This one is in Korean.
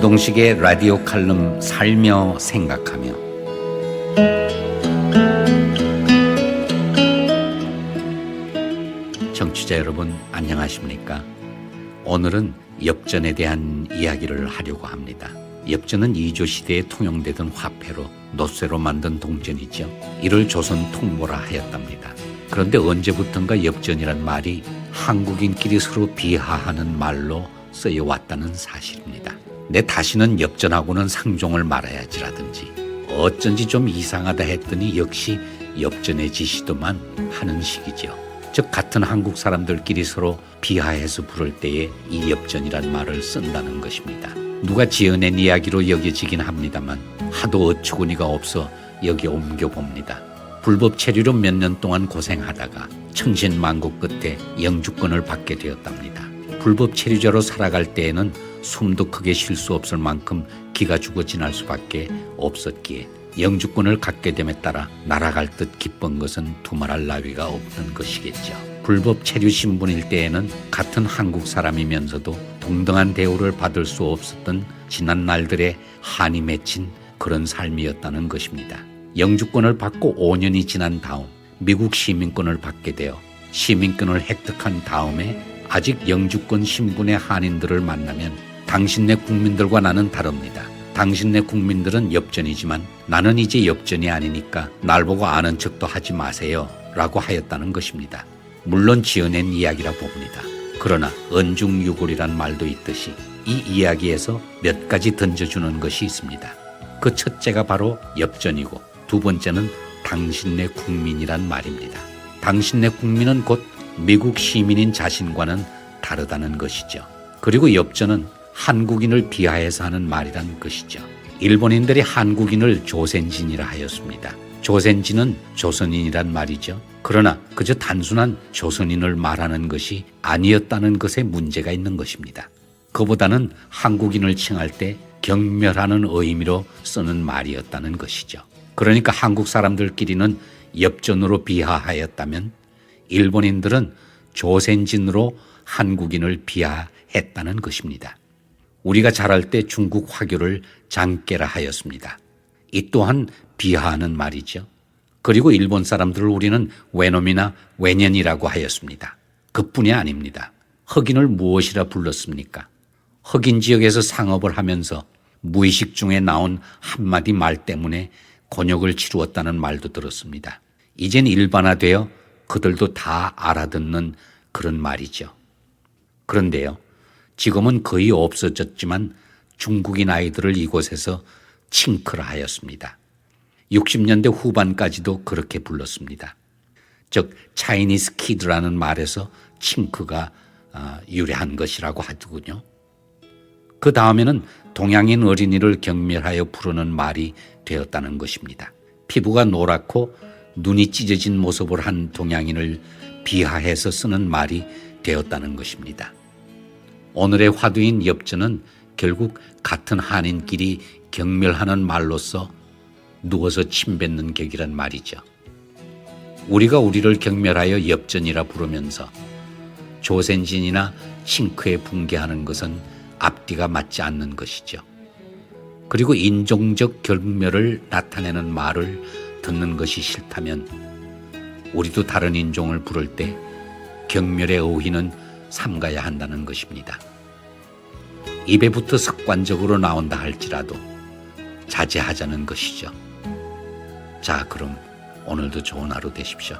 이동식의 라디오 칼럼 살며 생각하며 청취자 여러분 안녕하십니까? 오늘은 엽전에 대한 이야기를 하려고 합니다. 엽전은 이조 시대에 통용되던 화폐로 노쇠로 만든 동전이죠. 이를 조선 통모라 하였답니다. 그런데 언제부턴가 엽전이란 말이 한국인끼리 서로 비하하는 말로 쓰여 왔다는 사실입니다. 내 다시는 엽전하고는 상종을 말아야지라든지 어쩐지 좀 이상하다 했더니 역시 엽전의 지시도만 하는 식이죠. 즉 같은 한국 사람들끼리 서로 비하해서 부를 때에 이 엽전이란 말을 쓴다는 것입니다. 누가 지어낸 이야기로 여겨지긴 합니다만 하도 어처구니가 없어 여기 옮겨 봅니다. 불법 체류로 몇 년 동안 고생하다가 청신만고 끝에 영주권을 받게 되었답니다. 불법 체류자로 살아갈 때에는 숨도 크게 쉴 수 없을 만큼 기가 죽어 지날 수밖에 없었기에 영주권을 갖게 됨에 따라 날아갈 듯 기쁜 것은 두말할 나위가 없는 것이겠죠. 불법 체류 신분일 때에는 같은 한국 사람이면서도 동등한 대우를 받을 수 없었던 지난 날들의 한이 맺힌 그런 삶이었다는 것입니다. 영주권을 받고 5년이 지난 다음 미국 시민권을 받게 되어 시민권을 획득한 다음에 아직 영주권 신분의 한인들을 만나면 당신네 국민들과 나는 다릅니다. 당신네 국민들은 엽전이지만 나는 이제 엽전이 아니니까 날 보고 아는 척도 하지 마세요. 라고 하였다는 것입니다. 물론 지어낸 이야기라 봅니다. 그러나 언중유골이란 말도 있듯이 이 이야기에서 몇 가지 던져주는 것이 있습니다. 그 첫째가 바로 엽전이고 두 번째는 당신네 국민이란 말입니다. 당신네 국민은 곧 미국 시민인 자신과는 다르다는 것이죠. 그리고 엽전은 한국인을 비하해서 하는 말이란 것이죠. 일본인들이 한국인을 조센진이라 하였습니다. 조센진은 조선인이란 말이죠. 그러나 그저 단순한 조선인을 말하는 것이 아니었다는 것에 문제가 있는 것입니다. 그보다는 한국인을 칭할 때 경멸하는 의미로 쓰는 말이었다는 것이죠. 그러니까 한국 사람들끼리는 엽전으로 비하하였다면 일본인들은 조센진으로 한국인을 비하했다는 것입니다. 우리가 자랄 때 중국 화교를 장깨라 하였습니다. 이 또한 비하하는 말이죠. 그리고 일본 사람들을 우리는 외놈이나 외년이라고 하였습니다. 그뿐이 아닙니다. 흑인을 무엇이라 불렀습니까? 흑인 지역에서 상업을 하면서 무의식 중에 나온 한마디 말 때문에 곤욕을 치루었다는 말도 들었습니다. 이젠 일반화되어 그들도 다 알아듣는 그런 말이죠. 그런데요, 지금은 거의 없어졌지만 중국인 아이들을 이곳에서 칭크라 하였습니다. 60년대 후반까지도 그렇게 불렀습니다. 즉 차이니스 키드라는 말에서 칭크가 아, 유래한 것이라고 하더군요. 그 다음에는 동양인 어린이를 경멸하여 부르는 말이 되었다는 것입니다. 피부가 노랗고 눈이 찢어진 모습을 한 동양인을 비하해서 쓰는 말이 되었다는 것입니다. 오늘의 화두인 엽전은 결국 같은 한인끼리 경멸하는 말로서 누워서 침 뱉는 격이란 말이죠. 우리가 우리를 경멸하여 엽전이라 부르면서 조센진이나 싱크에 붕괴하는 것은 앞뒤가 맞지 않는 것이죠. 그리고 인종적 경멸을 나타내는 말을 듣는 것이 싫다면 우리도 다른 인종을 부를 때 경멸의 어휘는 삼가야 한다는 것입니다. 입에부터 습관적으로 나온다 할지라도 자제하자는 것이죠. 자, 그럼 오늘도 좋은 하루 되십시오.